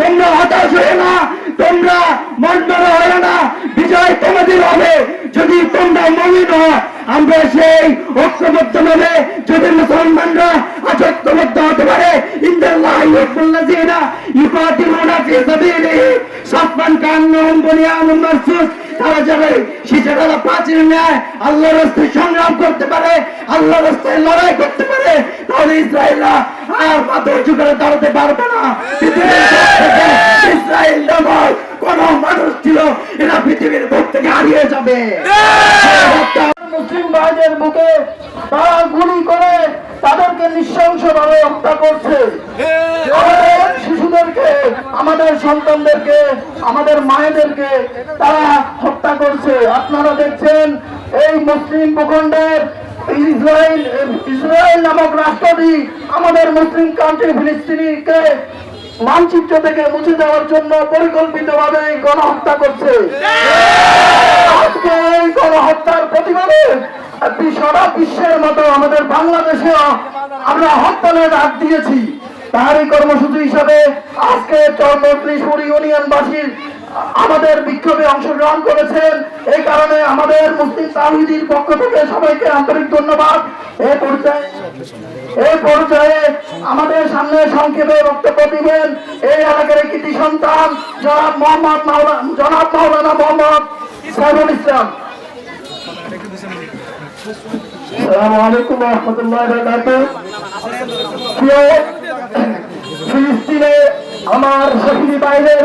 তোমরা হতাশ হয়ে না, তোমরা মন্ডল হয় না। বিজয় তোমাদের হবে। যদি তোমরা মুমিন হও আমরা সেই ঐক্যবদ্ধ ভাবে যদি মুসলমানরা আজক্যবদ্ধ হতে পারে ইন্দাল্লাহ রাস্তায় সংগ্রাম করতে পারে, আল্লাহর রাস্তায় লড়াই করতে পারে। তাহলে ইসরায়েলরা আর উঁচু করে দাঁড়াতে পারবে না। ইসরায়েল নামক কোন মানুষ ছিল, এরা পৃথিবীর বুক থেকে হারিয়ে যাবে। মুসলিম ভাইদের বুকে তারা গুলি করে তাদেরকে নৃশংসভাবে হত্যা করছে। আমাদের শিশুদেরকে, আমাদের সন্তানদেরকে, আমাদের মায়েদেরকে তারা হত্যা করছে। আপনারা দেখছেন, এই মুসলিম ভূখণ্ডের ইসরায়েল ইসরায়েল নামক রাষ্ট্রটি আমাদের মুসলিম কান্ট্রি ফিলিস্তিনিকে মানচিত্র থেকে মুছে দেওয়ার জন্য পরিকল্পিতভাবে গণহত্যা করছে। আজকে এই গণহত্যার প্রতিবাদে সারা বিশ্বের মতো আমাদের বাংলাদেশেও আমরা হরতালের ডাক দিয়েছি। তারই কর্মসূচি হিসাবে আজকে চন্দ্রত্রিশপুর ইউনিয়নবাসীর আমাদের বিক্ষোভে অংশগ্রহণ করেছেন। এই কারণে আমাদের মুসলিম তাহিদির পক্ষ থেকে সবাইকে আন্তরিক ধন্যবাদ। এই পর্যায়ে এই পর্যায়ে আমাদের সামনে সংক্ষেপে বক্তব্য দিবেন এই এলাকার কৃতি সন্তান, জনাব মোহাম্মদ জনাব মাওলানা মোহাম্মদ সাইফুল ইসলাম। আমার শহীদ ভাইদের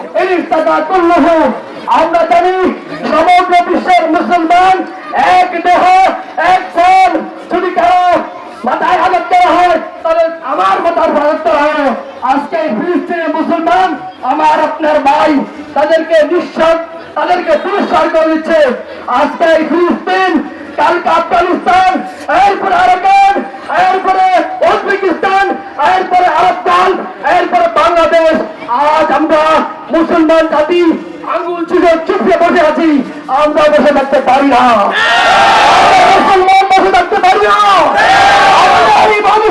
আমরা জানি সমগ্র বিশ্বের মুসলমান এক দেহ, এক ফোন যদি কারও মাথায় আঘাত করা হয়, তাহলে আমার মাথার আঘাত হয়। আজকে ফিলিস্তিনের মুসলমান, আমার আপনার ভাই, তাদেরকে নিঃশ্বাস তাদেরকে পুরস্কার করে দিচ্ছে। আজকে এই ফিলিস্তিন, কালকে আফগানিস্তান, এরপরে আরাকান এরপরে উজবেকিস্তান, এরপরে আরবকাল এরপরে বাংলাদেশ। আজ আমরা মুসলমান জাতি আঙ্গুল চুষে চুপে বসে আছি। আমরা বসে থাকতে পারি না। মুসলমান বসে থাকতে পারি না।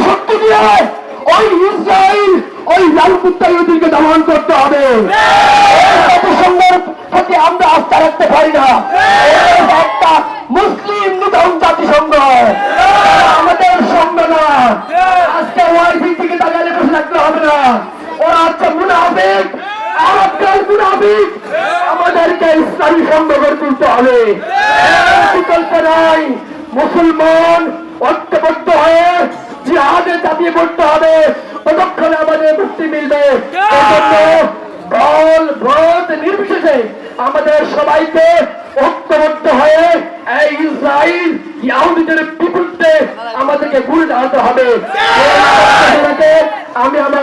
শক্তি দিয়ে ওই ইসরায়েল, ওই লাল কুত্তা ইহুদিকে দমন করতে হবে। জাতিসংঘের প্রতি আমরা আস্থা রাখতে পারি না। মুসলিম নিধন জাতিসংঘ। আমাদের সঙ্গ না। আজকে ওয়াইফি থেকে তাকালে বসে থাকতে হবে না। ওরা হচ্ছে মুনাফিক। আমাদেরকে ইসলামী সংঘ গড়ে তুলতে হবে। বিকল্প নাই। মুসলমান ঐক্যবদ্ধ হয়ে জিহাদে চাপিয়ে পড়তে হবে। ততক্ষণে আমাদের মুক্তি মিলবে? দল, ভোট নির্বিশেষে আমাদের সবাইকে ঐক্যবদ্ধ হয়ে আমাদেরকে ঘুরে দাঁড়াতে হবে। আমি আমার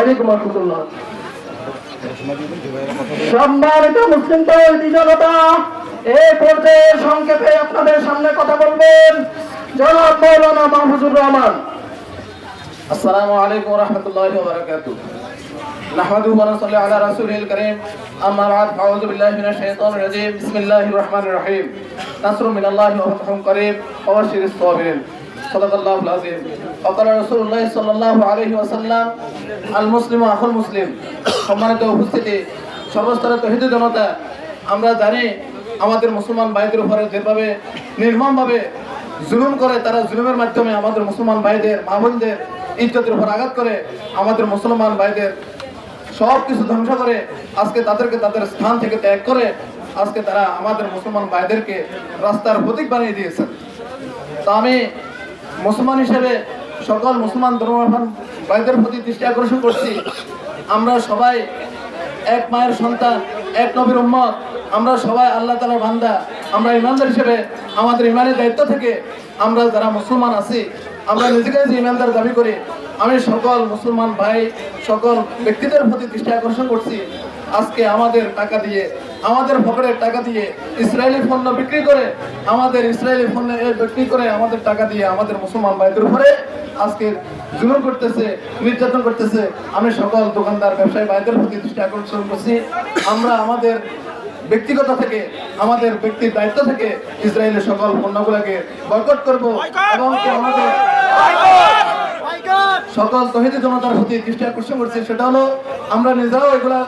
আলাইকুম রহমতুল্লাহ। সম্মানিত মুসলিম জনতা এই পর্যায়ে সংক্ষেপে আপনাদের সামনে কথা বলবেন জনাব মৌলানা মাহফুজুর রহমান। আসসালামু আলাইকুম রহমতুল্লাহ বারাকাতুহ। نحمده ونصلي على رسوله الكريم أما بعد أعوذ بالله من الشيطان الرجيم بسم الله الرحمن الرحيم نصر من الله وفتح قريب وبشر الصابرين صدق الله العظيم وقال رسول الله صلى الله عليه وسلم المسلم أخو المسلم সম্মানিত উপস্থিতি সর্বস্তরে তহিদ জনতা আমরা জানি আমাদের মুসলমান ভাইদের উপরে যেভাবে নির্মমভাবে জুলুম করে তারা জুলুমের মাধ্যমে আমাদের মুসলমান ভাইদের মা বোনদের ইজ্জতের উপর আঘাত করে আমাদের মুসলমান ভাইদের সব কিছু ধ্বংস করে আজকে তাদেরকে তাদের স্থান থেকে ত্যাগ করে আজকে তারা আমাদের মুসলমান ভাইদেরকে রাস্তার প্রতীক বানিয়ে দিয়েছেন। তা আমি মুসলমান হিসেবে সকল মুসলমান ধর্মপ্রাণ ভাইদের প্রতি দৃষ্টি আকর্ষণ করছি। আমরা সবাই এক মায়ের সন্তান, এক নবীর উম্মত। আমরা সবাই আল্লাহ তালার বান্দা। আমরা ইমানদার হিসেবে আমাদের ইমানের দায়িত্ব থেকে আমরা যারা মুসলমান আছি আমরা নিজেকে নিজে ইমানদার দাবি করি, আমি সকল মুসলমান ভাই, সকল ব্যক্তিদের প্রতি দৃষ্টি আকর্ষণ করছি। আজকে আমাদের টাকা দিয়ে, আমাদের পকেটের টাকা দিয়ে ইসরায়েলি পণ্য বিক্রি করে, আমাদের ইসরায়েলি পণ্য বিক্রি করে আমাদের টাকা দিয়ে আমাদের মুসলমান ভাইদের উপরে আজকে জুলুম করতেছে, নির্যাতন করতেছে। আমি সকল দোকানদার, ব্যবসায়ী ভাইদের প্রতি দৃষ্টি আকর্ষণ করছি। আমরা আমাদের ব্যক্তিগত থেকে, আমাদের ব্যক্তির দায়িত্ব থেকে ইসরায়েলের সকল পণ্যগুলোকে বয়কট করব এবং আমাদের সকল তহিদি জনতার প্রতি দৃষ্টি আকর্ষণ করছি। সেটা হলো, আমরা নিজেরাও এগুলা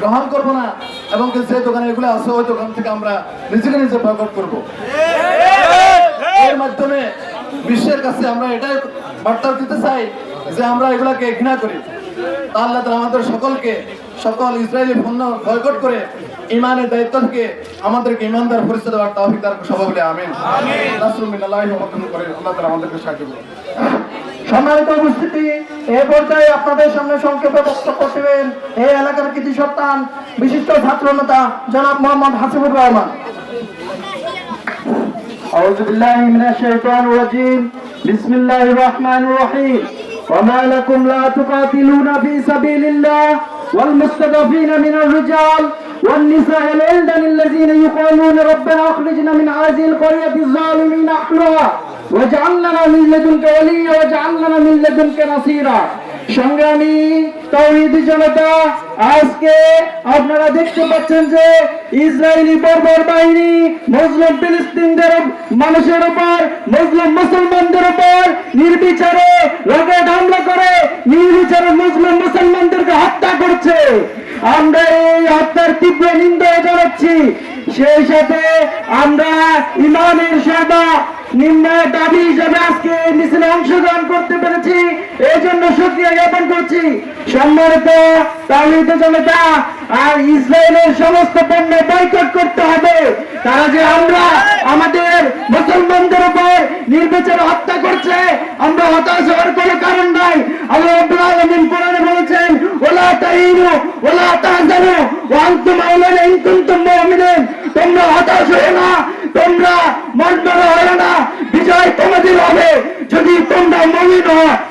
গ্রহণ করব না, এবং যে দোকানে এগুলো আছে, ওই দোকান থেকে আমরা নিজেকে নিজে বয়কট করব। এর মাধ্যমে বিশ্বের কাছে আমরা এটাই বার্তা দিতে চাই যে আমরা এগুলাকে ঘৃণা করি। আল্লাহ আমাদের সকলকে সকল ইসরায়েলি পণ্য বয়কট করে ইমানের দায়িত্ব থেকে আমাদেরকে ইমানদার পরিচয় দেওয়ার তৌফিক দান সবাই বলে আমিন নাসরুল মিনাল্লাহি ওয়া মাকরুম করে আল্লাহ তাআলা আমাদেরকে সাহায্য করুন সম্মানিত উপস্থিতি এ পর্যায়ে আপনাদের সামনে সংক্ষেপে বক্তব্য দেবেন এই এলাকার কৃতি সন্তান বিশিষ্ট ছাত্র নেতা জনাব মোহাম্মদ হাসিবুর রহমান أعوذ بالله من الشيطان الرجيم بسم الله الرحمن الرحيم وما لكم لا تقاتلون في سبيل الله والمستضعفين من الرجال والنساء الولدان الذين يقولون ربنا أخرجنا من هذه القرية الظالمين أهلها واجعل لنا من لدنك وليا واجعل لنا من لدنك نصيرا. সংগ্রামী তৌহিদি জনতা, আজকে আপনারা দেখতে পাচ্ছেন যে ইসরায়েলি বর্বর বাহিনী মুসলিম ফিলিস্তিনদের মানুষের উপর মুসলিম মুসলমানদের উপর নির্বিচারে রকেট হামলা করে, নির্বিচারে মুসলিম মুসলমানদেরকে হত্যা করছে। আমরা এই হত্যার তীব্র নিন্দা জানাচ্ছি। সেই সাথে আমরা ইমানের সেবা নিম্ন দাবি হিসাবে আজকে মিছিলে অংশগ্রহণ করতে পেরেছি। এই জন্য সুক্রিয়া জ্ঞাপন করছি। সম্মানিত জনতা, আর ইসরায়েলের সমস্ত পণ্য বয়কট করতে হবে। তারা যে আমরা আমাদের মুসলমানদের উপর নির্বিচারে হত্যা করছে, আমরা হতাশ হওয়ার কোনো কারণ নাই। আল্লাহ কোরআনে বলেছেন, ওলা তাইনু, ওলা তাহজানু, ওয়া আনতুম তোমরা হতাশ হয়ে না। তোমরা মন্ডল হয় না। বিজয় তোমাদের হবে। যদি তোমরা মমিন হও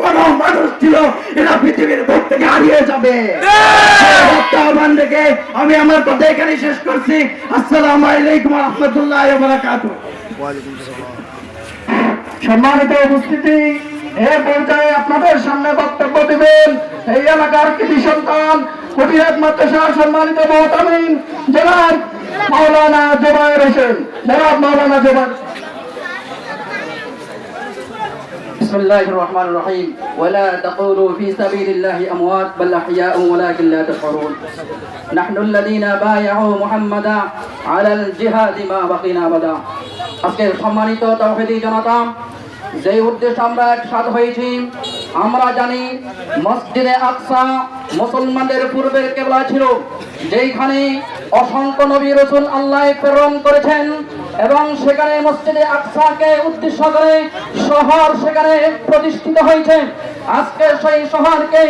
কোন মানুষ ছিল এরা পৃথিবীর বুক থেকে হারিয়ে যাবে। আহ্বান রেখে আমি আমার কথা এখানে শেষ করছি। আসসালামু আলাইকুম রহমতুল্লাহ সম্মানিত উপস্থিতি এ পর্যায়ে আপনাদের সামনে বক্তব্য দিবেন এই এলাকার কৃতি সন্তান সম্মানিত মহতামিন জনাব মাওলানা জোবায়ের হোসেন। জনাব মাওলানা জোবায়ের بسم الله الرحمن الرحيم ولا تقولوا في سبيل الله أموات بل أحياء ولكن لا تشعرون نحن الذين بايعوا محمدا على الجهاد ما بقينا أبدا আজকের সম্মানিত তৌহিদি জনতা যে উদ্দেশ্যে আমরা একসাথ হয়েছি আমরা জানি মসজিদে আকসা মুসলমানদের পূর্বের কেবলা ছিল যেইখানে অসংখ্য নবী রসুল আল্লাহ প্রেরণ করেছেন এবং সেখানে মসজিদে আকসাকে উদ্দেশ্য করে শহর সেখানে প্রতিষ্ঠিত হয়েছে। আজকে সেই শহরকে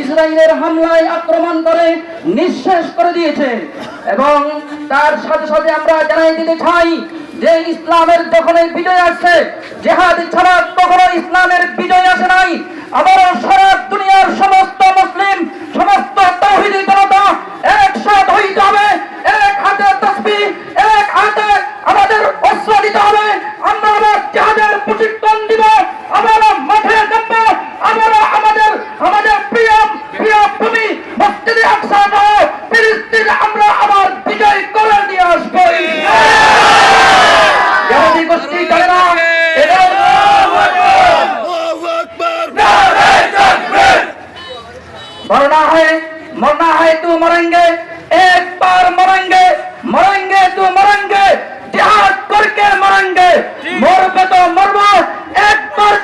ইসরায়েলের হামলায় আক্রমণ করে নিঃশেষ করে দিয়েছে। এবং তার সাথে সাথে আমরা জানাই দিতে চাই যে ইসলামের এই বিজয় আসছে, জেহাদ ছাড়া কখনো ইসলামের বিজয় আসে নাই। আবারও সারা দুনিয়ার সমস্ত মুসলিম, সমস্ত তৌহিদি জনতা একসাথ হইতে হবে। এক হাতে তসবি এক হাতে আমাদের অস্ত্র দিতে হবে। আমরা আবার জাহাজের প্রশিক্ষণ দিব। আবার মাঠে নামবো। আবার আমাদের আমাদের প্রিয় প্রিয় ভূমি মসজিদে আকসা দাও ফিলিস্তিন আমরা আবার বিজয় করে নিয়ে আসব। ইহুদি গোষ্ঠী মরনা হয় মরনা হয় তু মরেঙ্গে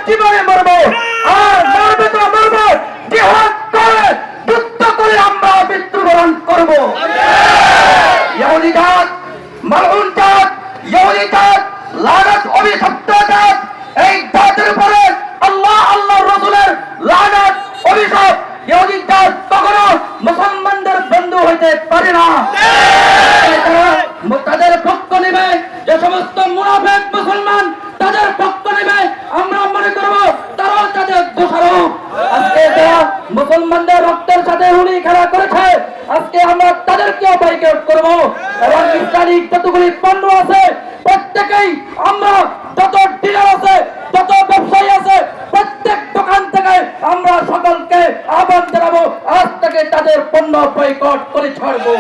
জীবনে দোষারোপ আজকে যারা মুসলমানদের রক্তের সাথে হুলি খেলা করেছে, আজকে আমরা তাদেরকেও বাইকআউট করব। এবং ইসরায়েলি যতগুলি পণ্য আছে, প্রত্যেকেই আমরা যত ডিলার আছে, যত ব্যবসায়ী আছে, প্রত্যেক দোকান থেকে আমরা সকলকে আহ্বান জানাব আজ থেকে তাদের পণ্য বয়কট করে ছাড়বো।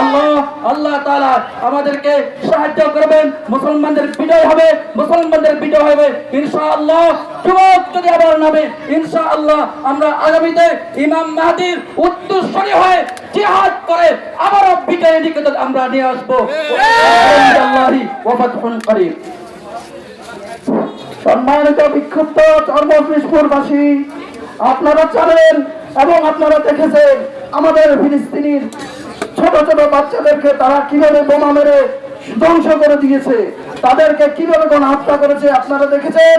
আল্লাহ আল্লাহ তাআলা আমাদেরকে সাহায্য করবেন। মুসলমানদের বিজয় হবে, মুসলমানদের বিজয় হবে। ইনশাআল্লাহ, যুবক যদি আবার নামে, ইনশাআল্লাহ আমরা আগামীতে ইমাম মাহাদির উত্তরসূরি হয়ে জিহাদ করে আবারও বিজয়ের দিকে আমরা নিয়ে আসব। আল্লাহি সম্মানিত বিক্ষুব্ধ চর্মকৃষ্ণপুরবাসী আপনারা জানেন এবং আপনারা দেখেছেন আমাদের ফিলিস্তিনির ছোট ছোট বাচ্চাদেরকে তারা কীভাবে বোমা মেরে ধ্বংস করে দিয়েছে, তাদেরকে কীভাবে কোন হত্যা করেছে আপনারা দেখেছেন?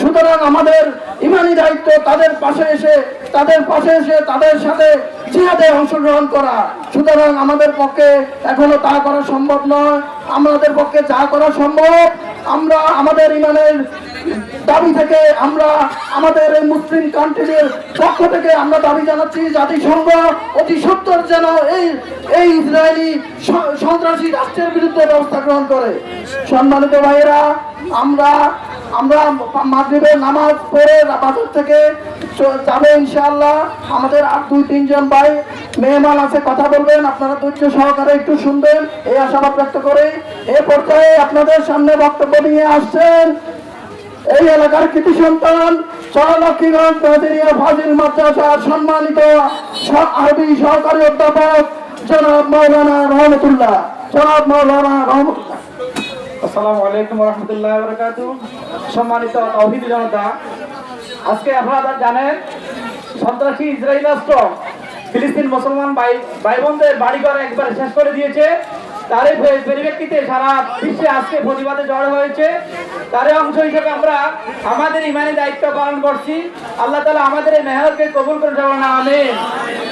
সুতরাং আমাদের ইমানি দায়িত্ব তাদের পাশে এসে, তাদের পাশে এসে তাদের সাথে জিহাদে অংশগ্রহণ করা। সুতরাং আমাদের পক্ষে এখনও তা করা সম্ভব নয়। আমাদের পক্ষে যা করা সম্ভব, আমরা আমাদের ইমানের দাবি থেকে আমরা আমাদের মুসলিম কান্ট্রির পক্ষ থেকে আমরা দাবি জানাচ্ছি জাতিসংঘ অতি সত্তর যেন এই এই ইসরায়েলি সন্ত্রাসী রাষ্ট্রের বিরুদ্ধে ব্যবস্থা গ্রহণ করে। সম্মানিত ভাইয়েরা, আমরা আমরা মাগরিবের নামাজ পড়ে বাজার থেকে যাবে ইনশাআল্লাহ। আমাদের আর দুই, তিনজন ভাই মেহমান আছে, কথা বলবেন। আপনারা ধৈর্য সহকারে একটু শুনবেন। এই আশাবাদ ব্যক্ত করে। এ পর্যায়ে আপনাদের সামনে বক্তব্য নিয়ে আসছেন এই এলাকার কৃতি সন্তান সম্মানিত আরবি সহকারী অধ্যাপক জনাব মৌলানা রহমতুল্লাহ। জনাব মৌলানা রহমতুল্লাহ। আসসালামু রহমতুল্লাহ সম্মানিত জনতা, আজকে জানেন মুসলমান একবার শেষ করে দিয়েছে। তারই পরি- পরিপ্রেক্ষিতে সারা বিশ্বে আজকে প্রতিবাদে জড়ো হয়েছে। তারই অংশ হিসেবে আমরা আমাদের ইমানি দায়িত্ব পালন করছি। আল্লাহ তালা আমাদের এই মেহরকে কবুল করে যাব না আমিন।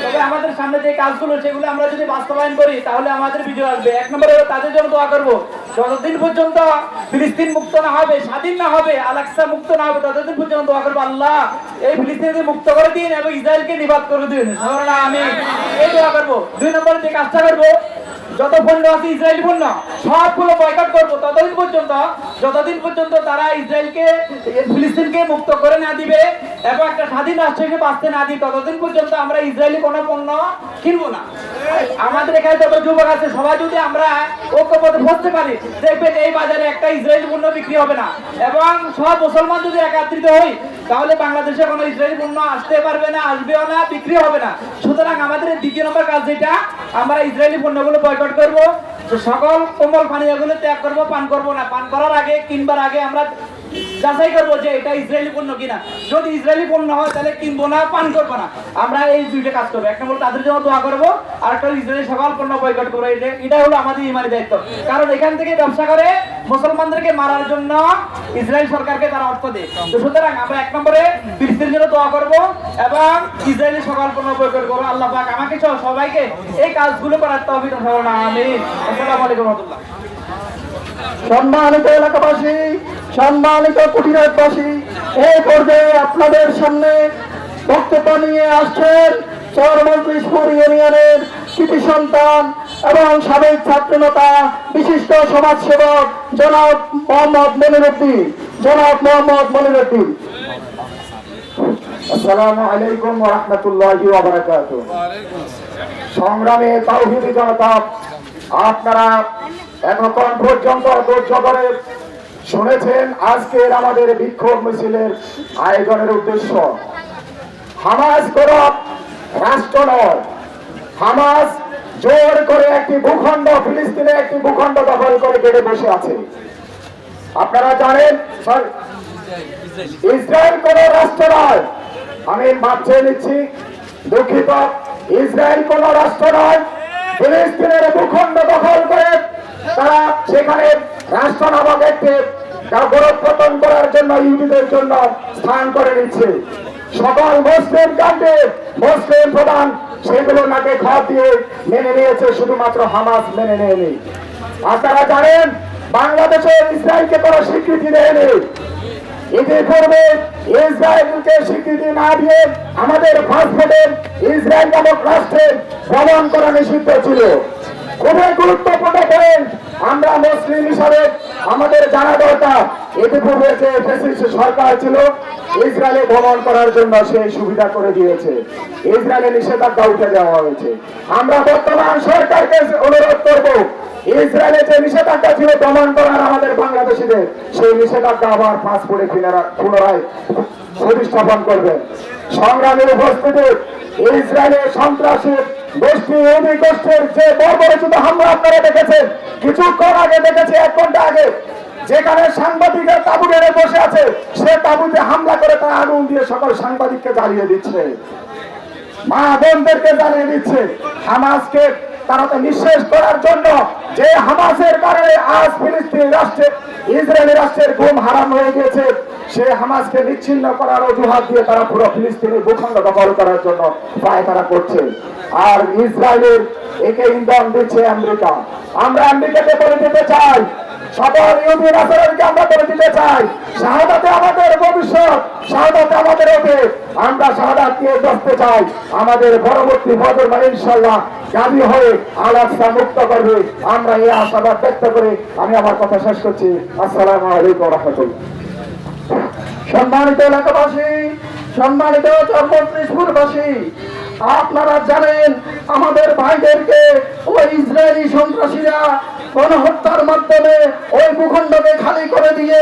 তবে আমাদের সামনে যে কাজগুলো, সেগুলো আমরা যদি বাস্তবায়ন করি, তাহলে আমাদের বিজয় আসবে। এক নম্বরে তাদের জন্য দোয়া করব। যতদিন পর্যন্ত ফিলিস্তিন মুক্ত না হবে, স্বাধীন না হবে আলাক্সা মুক্ত না হবে, ততদিন পর্যন্ত দোয়া করব আল্লাহ। এই ফিলিস্তিনকে মুক্ত করে দিন এবং ইসরায়েলকে নিবাদ করে দিন। আমি এই দোয়া করব। দুই নম্বরে যে কাজটা করব যত পণ্য আছে ইসরায়েলি পণ্য সবগুলো বয়কট করব। ততদিন পর্যন্ত, যতদিন পর্যন্ত তারা ইসরায়েলকে ফিলিস্তিনকে মুক্ত করে না দিবে এবং একটা স্বাধীন রাষ্ট্র হিসেবে বাঁচতে না দিই ততদিন পর্যন্ত আমরা ইসরায়েলি কোনো পণ্য কিনবো না। আমাদের এখানে যত যুবক আছে, সবাই যদি আমরা ঐক্যবদ্ধ বসতে পারি, দেখবেন এই বাজারে একটা ইসরায়েলি পণ্য বিক্রি হবে না। এবং সব মুসলমান যদি একত্রিত হই তাহলে বাংলাদেশে কোনো ইসরায়েলি পণ্য আসতে পারবে না, আসবেও না বিক্রি হবে না। সুতরাং আমাদের দ্বিতীয় নম্বর কাজ যেটা, আমরা ইসরায়েলি পণ্যগুলো বয়কট করব। সকল কোমল পানীয়গুলো ত্যাগ করব, পান করব না। পান করার আগে, কিনবার আগে আমরা যাচাই করব যে এটা ইসরায়েলি পণ্য কিনা। যদি ইসরায়েলি পণ্য হয়, তাহলে কিনবো না, পান করব না। আমরা এই দুইটা কাজ করব। এক নম্বর তাদের জন্য দোয়া করব, আর একটা ইসরায়েলি সকল পণ্য বয়কট করব। এটা হলো আমাদের ইমানি দায়িত্ব। কারণ এখান থেকে ব্যবসা করে মুসলমানদেরকে মারার জন্য ইসরায়েল সরকারকে তারা অর্থ দেয়। তো সুতরাং আমরা এক নম্বরে ফিলিস্তিনের জন্য দোয়া করব এবং ইসরায়েলি সকল পণ্য বয়কট করব। আল্লাহ পাক আমাকে সবাইকে এই কাজগুলো করার তহবিল না আমি আসসালামু আলাইকুম রহমতুল্লাহ। সম্মানিত এলাকাবাসী, সম্মানিত কুটিরাটবাসী এই পর্যায়ে আপনাদের সামনে বক্তব্য নিয়ে আসছেন চরমন্ত্রীপুর ইউনিয়নের কৃতি সন্তান এবং সাবেক ছাত্রনেতা বিশিষ্ট সমাজসেবক জনাব মোহাম্মদ মনিরুদ্দিন। জনাব মোহাম্মদ মনিরুদ্দিন। সংগ্রামে জনতা, আপনারা এতক্ষণ পর্যন্ত ধৈর্য ধরে শুনেছেন আজকের আমাদের বিক্ষোভ মিছিলের আয়োজনের উদ্দেশ্য। হামাজ কোন রাষ্ট্র নয়। হামাজ জোর করে একটি ভূখণ্ড, ফিলিস্তিনে একটি ভূখণ্ড দখল করে কেটে বসে আছে। আপনারা জানেন সর- ইসরায়েল কোন রাষ্ট্র নয়। আমি মাপ নিচ্ছি, দুঃখিত, ইসরায়েল কোন রাষ্ট্র নয়। ফিলিস্তিনের ভূখণ্ড দখল করে তারা সেখানে রাষ্ট্র নামক একটি গড়পতন করার জন্য ইহুদিদের জন্য স্থান করে নিচ্ছে। সকল মুসলিম কান্ট্রি মুসলিম প্রধান, সেগুলো নাকে খাপ দিয়ে মেনে নিয়েছে, শুধুমাত্র হামাস মেনে নেয়নি। আপনারা জানেন বাংলাদেশের ইসরায়েলকে কোনো স্বীকৃতি দেয়নি। ইতিপূর্বে ইসরায়েলকে স্বীকৃতি না দিয়ে আমাদের পাসপোর্টে ইসরায়েল নামক রাষ্ট্রে ভ্রমণ করা নিষিদ্ধ ছিল। খুবই গুরুত্বপূর্ণ পয়েন্ট আমরা মুসলিম হিসাবে আমাদের জানা দরকার ইতিপূর্বে যে সরকার ছিল, ইসরায়েলে ভ্রমণ করার জন্য সেই সুবিধা করে দিয়েছে। ইসরায়েলে নিষেধাজ্ঞা উঠে দেওয়া হয়েছে। আমরা বর্তমান সরকারকে অনুরোধ করব, ইসরায়েলে যে নিষেধাজ্ঞা ছিল দমন করার আমাদের বাংলাদেশিদের, সেই নিষেধাজ্ঞা আবার পাসপোর্টে পুনরায় প্রতিস্থাপন করবেন। সংগ্রামের উপস্থিতি, ইসরায়েলের সন্ত্রাসী গোষ্ঠী ইহুদি গোষ্ঠীর যে বর্বরচিত হামলা আপনারা দেখেছেন কিছুক্ষণ আগে দেখেছি, এক ঘণ্টা আগে। যেখানে সাংবাদিকের তাবু বেড়ে বসে আছে, সে তাবুতে হামলা করে তারা আগুন দিয়ে সকল সাংবাদিককে জ্বালিয়ে দিচ্ছে। মা বোনদেরকে জ্বালিয়ে দিচ্ছে। হামাসকে তারা তো নিঃশেষ করার জন্য যে হামাসের কারণে আজ ফিলিস্তিন রাষ্ট্রে ইসরায়েলি রাষ্ট্রের ঘুম হারাম হয়ে গেছে সে হামাসকে বিচ্ছিন্ন করার অজুহাত দিয়ে তারা পুরো ফিলিস্তিনের ভূখণ্ড দখল করার জন্য প্রায় তারা করছে আর ইসরায়েলের একে ইন্ধন দিচ্ছে আমেরিকা। আমরা আমেরিকাকে বলে দিতে চাই দিতে চাই। শাহাদাতে আমাদের ভবিষ্যৎ, শাহাদাতে আমাদের আমরা চাই। আমাদের পরবর্তী প্রজন্ম ইনশাল্লাহ গাজী হয়ে আলাদা মুক্ত করবে। আমরা এই আশাবাদ ব্যক্ত করে আমি আমার কথা শেষ করছি। আলাইকুম রহমতুল্লাহ। সম্মানিত এলাকাবাসী, সম্মানিত আপনারা জানেন আমাদের ভাইদেরকে ওই ইসরায়েলি সন্ত্রাসীরা গণহত্যার মাধ্যমে ওই ভূখণ্ডকে খালি করে দিয়ে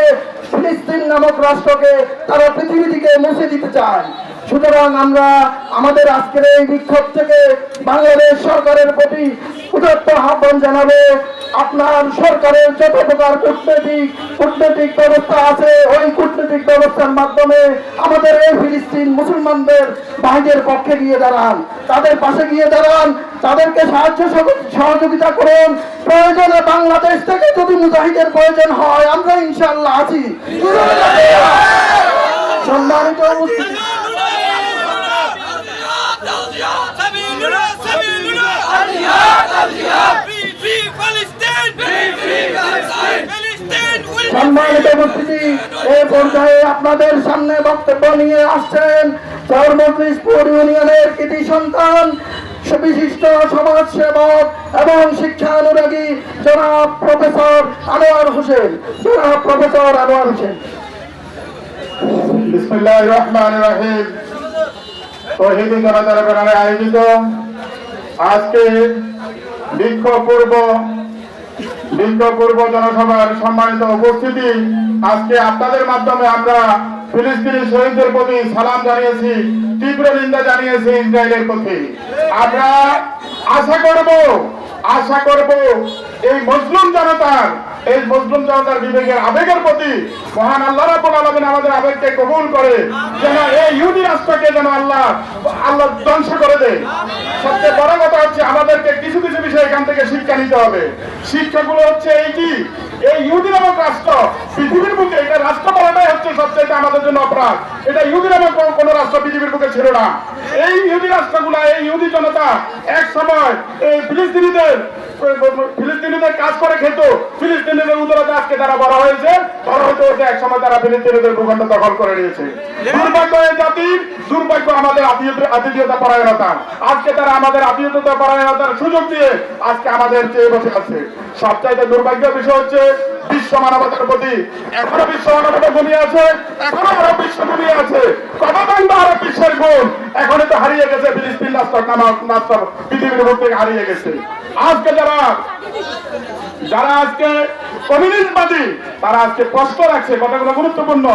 ফিলিস্তিন নামক রাষ্ট্রকে তারা পৃথিবী থেকে মুছে দিতে চায়। সুতরাং আমরা আমাদের আজকের এই বিক্ষোভ থেকে বাংলাদেশ সরকারের প্রতি উদাত্ত আহ্বান জানাব। আপনার সরকারের যত প্রকার কূটনৈতিক কূটনৈতিক ব্যবস্থা আছে, ওই কূটনৈতিক ব্যবস্থার মাধ্যমে আমাদের এই ফিলিস্তিন মুসলমানদের ভাইদের পক্ষে গিয়ে দাঁড়ান। তাদের পাশে গিয়ে দাঁড়ান। তাদেরকে সাহায্য সহযোগিতা করুন। প্রয়োজনে বাংলাদেশ থেকে যদি মুজাহিদের প্রয়োজন হয়, আমরা ইনশাল্লাহ আছি। সম্মানিত সম্মানিত উপস্থিতি এই পর্যায়ে আপনাদের সামনে বক্তব্য নিয়ে আসছেন চরমত্রিশপুর ইউনিয়নের কৃতি সন্তান বিশিষ্ট সমাজ সেবক এবং শিক্ষা অনুরাগী জনাব প্রফেসর আনোয়ার হোসেন। জনাব প্রফেসর আনোয়ার হোসেন। বিসমুল্লাহ রহমান রহিম। শহীদ জনতার আয়োজিত। আজকে বিক্ষোভপূর্ব বিক্ষোভপূর্ব বিক্ষোভ পূর্ব জনসভার সম্মানিত উপস্থিতি। আজকে আপনাদের মাধ্যমে আমরা ফিলিস্তিনি শহীদদের প্রতি সালাম জানিয়েছি, তীব্র নিন্দা জানিয়েছি ইসরায়েলের প্রতি। আমরা আশা করব আশা করব এই মুসলিম জনতার এই মজলুম জনতার বিবেকের আবেগের প্রতি মহান আল্লাহ রাবুল আলমিন আমাদের আবেগকে কবুল করে, যেন এই ইউনি রাষ্ট্রকে যেন আল্লাহ আল্লাহ ধ্বংস করে দেয়। সবচেয়ে বড় কথা হচ্ছে আমাদেরকে কিছু কিছু বিষয় এখান থেকে শিক্ষা নিতে হবে। শিক্ষাগুলো হচ্ছে এই কি? এই ইহুদি নামক রাষ্ট্র পৃথিবীর বুকে এটা রাষ্ট্র বলাটাই হচ্ছে সবচেয়ে আমাদের জন্য অপরাধ। এটা ইহুদি নামক কোনো- রাষ্ট্র পৃথিবীর বুকে ছিল না। এই ইহুদি রাষ্ট্রগুলা এই ইহুদি জনতা এক সময় এই ফিলিস্তিনিদের ফিলিস্তিনিদের কাজ করে খেত। ফিলিস্তিনিদের উদরতে আজকে তারা বড় হয়েছে বড় হতে হতে এক সময় তারা ফিলিস্তিনিদের ভূখণ্ড দখল করে নিয়েছে। দুর্ভাগ্য এই জাতির দুর্ভাগ্য আমাদের আত্মীয়- পরায়ণতা। আজকে তারা আমাদের আত্মীয়তা পরায়ণতার সুযোগ দিয়ে আজকে আমাদের চেয়ে বসে আছে। সবচাইতে দুর্ভাগ্য বিষয় হচ্ছে বিশ্ব মানবতার প্রতি। এখনও বিশ্ব মানবতা ঘুমিয়ে আছে, এখনও আরব বিশ্ব ঘুমিয়ে আছে। কতদণ্ড আরব বিশ্বের গুণ। এখনই তো হারিয়ে গেছে ফিলিস্তিন রাষ্ট্র নামক রাষ্ট্র, পৃথিবীর থেকে হারিয়ে গেছে। আজকে যারা যারা আজকে কমিউনিস্টবাদী, তারা আজকে প্রশ্ন রাখছে, কথাগুলো গুরুত্বপূর্ণ।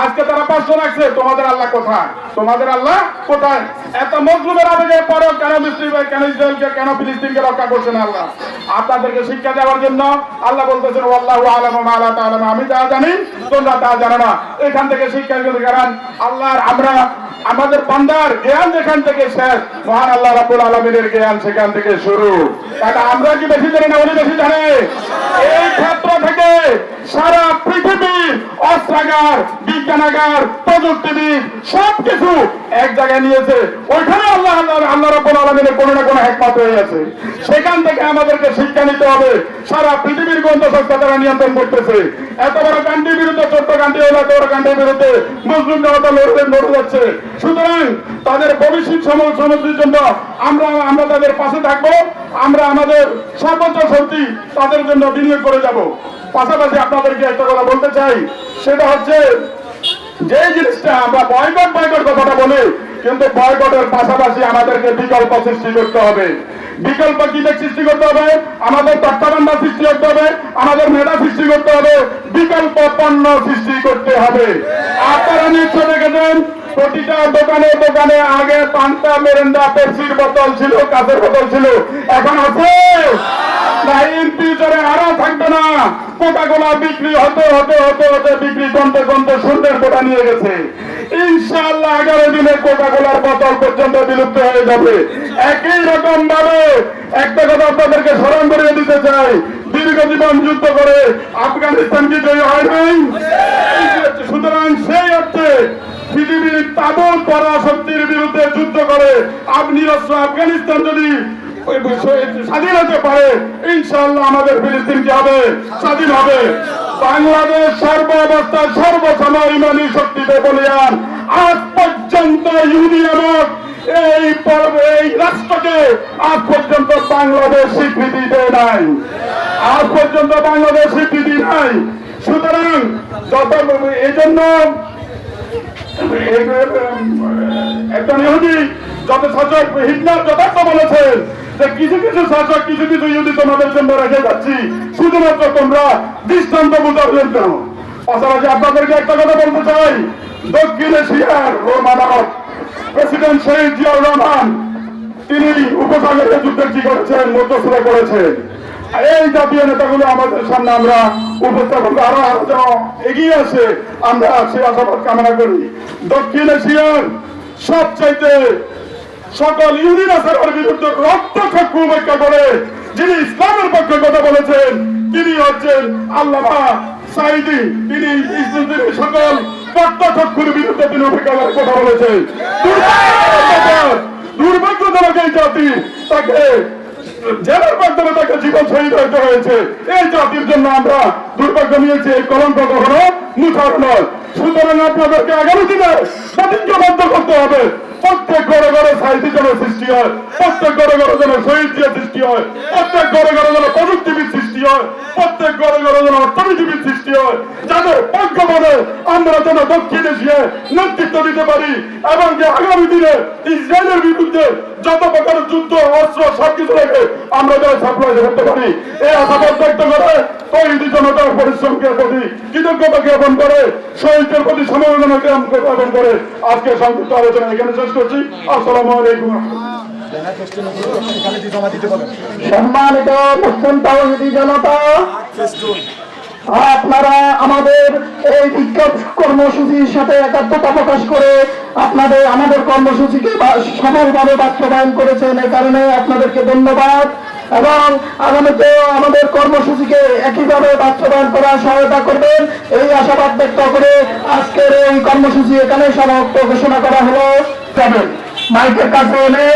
আজকে তারা প্রশ্ন রাখছে, তোমাদের আল্লাহ কোথায়? তোমাদের আল্লাহ কোথায়? এত মজলুমের আবেগের পরও কেন মুসলিম কেন ইসরায়েলকে, কেন ফিলিস্তিনকে রক্ষা করছেন আল্লাহ? আপনাদেরকে শিক্ষা দেওয়ার জন্য আল্লাহ বলতেছেন আল্লাহ আলম আল্লাহ তাআলা আমি যা জানি, তোমরা তা জানো না। এখান থেকে শিক্ষা গ্রহণ করেন আল্লাহর আমরা, আমাদের বান্দার জ্ঞান যেখান থেকে শেষ, মহান আল্লাহ রাব্বুল আলমিনের জ্ঞান সেখান থেকে শুরু। তাহলে আমরা কি বেশি জানি না, উনি বেশি জানে। এই ক্ষেত্র থেকে গ্রন্থাগার বিজ্ঞানাগার প্রযুক্তিবিদ সবকিছু এক জায়গায় নিয়েছে। ওইখানে আল্লাহ আল্লাহ রব্বুল আলমিনের কোনো না কোনো একমাত্র হয়ে আছে সেখান থেকে আমাদেরকে শিক্ষা নিতে হবে। সারা পৃথিবীর গ্রন্থ সংস্থা তারা নিয়ন্ত্রণ করতেছে। এত বড় কান্ডির বিরুদ্ধে, ছোট্ট কান্ডি হলো, এত বড় কান্ডির বিরুদ্ধে মুসলিম জনতা লড়তে লড়ে যাচ্ছে। সুতরাং তাদের ভবিষ্যৎ সম- সমৃদ্ধির জন্য আমরা আমরা তাদের পাশে থাকব। আমরা আমাদের সর্বোচ্চ শক্তি তাদের জন্য বিনিয়োগ করে যাব। পাশাপাশি আপনাদেরকে একটা কথা বলতে চাই, সেটা হচ্ছে যে জিনিসটা আমরা বয়কট বয়কট কথাটা বলি, কিন্তু বয়কটের পাশাপাশি আমাদেরকে বিকল্প সৃষ্টি করতে হবে। বিকল্প কি সৃষ্টি করতে হবে? আমাদের তত্ত্বাবধান সৃষ্টি করতে হবে, আমাদের মেধা সৃষ্টি করতে হবে, বিকল্প পণ্য সৃষ্টি করতে হবে। আপনারা নিশ্চয় দেখেছেন, প্রতিটা দোকানে দোকানে আগে পান্তা মেরেন্ডা পেপসির বোতল ছিল, কাঁচের বোতল ছিল, এখন আছে। না ইন আরও থাকবে না। কোকা কোলা বিক্রি হতে হতে হতে হতে বিক্রি কোটা নিয়ে গেছে। দিনে কোলার বোতল পর্যন্ত বিলুপ্ত হয়ে যাবে। একই রকম ভাবে একটা কথা আপনাদেরকে স্মরণ করিয়ে দিতে চাই। দীর্ঘ জীবন যুদ্ধ করে আফগানিস্তান কি জয়ী হয় নাই? সুতরাং সেই অর্থে পৃথিবীর তাবৎ পরাশক্তির বিরুদ্ধে যুদ্ধ করে আপনি আফগানিস্তান যদি ওই বিষয়ে স্বাধীন হতে পারে ইনশাআল্লাহ আমাদের ফিলিস্তিন কি হবে স্বাধীন হবে বাংলাদেশ সর্ব অবস্থায় সর্বসময় ইমানি শক্তিতে বলিয়ান আজ পর্যন্ত ইউনিয়ন এই এই রাষ্ট্রকে আজ পর্যন্ত বাংলাদেশ স্বীকৃতি দেয় নাই আজ পর্যন্ত বাংলাদেশ স্বীকৃতি নাই সুতরাং যত এই জন্য একজন ইহুদি যত শাসক হিটলার যথার্থ বলেছেন যে কিছু কিছু শাসক কিছু কিছু ইহুদি তোমাদের জন্য রেখে যাচ্ছি। শুধুমাত্র তোমরা দৃষ্টান্ত বোঝার জন্য পাশাপাশি আপনাদেরকে একটা কথা বলতে চাই। দক্ষিণ এশিয়ার রোমানব প্রেসিডেন্ট শহীদ জিয়াউর রহমান, তিনি উপসাগরীয় যুদ্ধের কি করেছেন মধ্যস্থতা করেছেন এই জাতীয় নেতাগুলো আমাদের সামনে আমরা উপস্থাপন আরও আরও এগিয়ে আসে, আমরা সে আশাবাদ কামনা করি। দক্ষিণ এশিয়ার সবচাইতে সকল ইউনিভার্সাল বিরুদ্ধে রক্ত চক্ষু উপেক্ষা করে যিনি ইসলামের পক্ষে কথা বলেছেন তিনি হচ্ছেন আল্লামা সাইদি তিনি সকল বিরুদ্ধে তিনি কথা বলেছেন। দুর্ভাগ্যজনক, এই জাতি তাকে জেলার মাধ্যমে তাকে জীবন শহীদ হতে হয়েছে। এই জাতির জন্য আমরা দুর্ভাগ্য নিয়েছি এই কলঙ্ক কখনো নয়। সুতরাং আপনাদেরকে আগামী দিনে প্রতিজ্ঞাবদ্ধ করতে হবে। প্রত্যেক ঘরে ঘরে সাহিত্য যেন সৃষ্টি হয়। প্রত্যেক ঘরে ঘরে যেন শহীদ দিয়ে সৃষ্টি হয়। প্রত্যেক ঘরে ঘরে যেন প্রযুক্তিবিদ সৃষ্টি হয়। প্রত্যেক ঘরে ঘরে যেন অর্থনীতিবিদ সৃষ্টি হয়। যাদের বলে আমরা যেন দক্ষিণ এশিয়ায় নেতৃত্ব দিতে পারি এবং যে আগামী দিনে ইসরায়েলের বিরুদ্ধে যত প্রকার যুদ্ধ, অস্ত্র, সবকিছু রেখে আমরা যেন সাপ্লাই করতে পারি, এই আশাবাদ ব্যক্ত করে তৈরি জনতার পরিশ্রমকে প্রতি কৃতজ্ঞতা জ্ঞাপন করে, শহীদদের প্রতি সমবেদনা জ্ঞাপন করে আজকে সংক্ষিপ্ত আলোচনা এখানে শেষ করছি। আসসালামু আলাইকুম সম্মানিত মুসলিম তাওহিদি জনতা, আপনারা আমাদের এই বিক্ষোভ কর্মসূচির সাথে একাত্মতা প্রকাশ করে আপনাদের, আমাদের কর্মসূচিকে সফলভাবে বাস্তবায়ন করেছেন। এই কারণে আপনাদেরকে ধন্যবাদ। এবং আগামীতে আমাদের কর্মসূচিকে একইভাবে বাস্তবায়ন করার সহায়তা করবেন। এই আশাবাদ ব্যক্ত করে আজকের এই কর্মসূচি এখানে সমাপ্ত। ঘোষণা করা হলো মাইকের কাছে এনে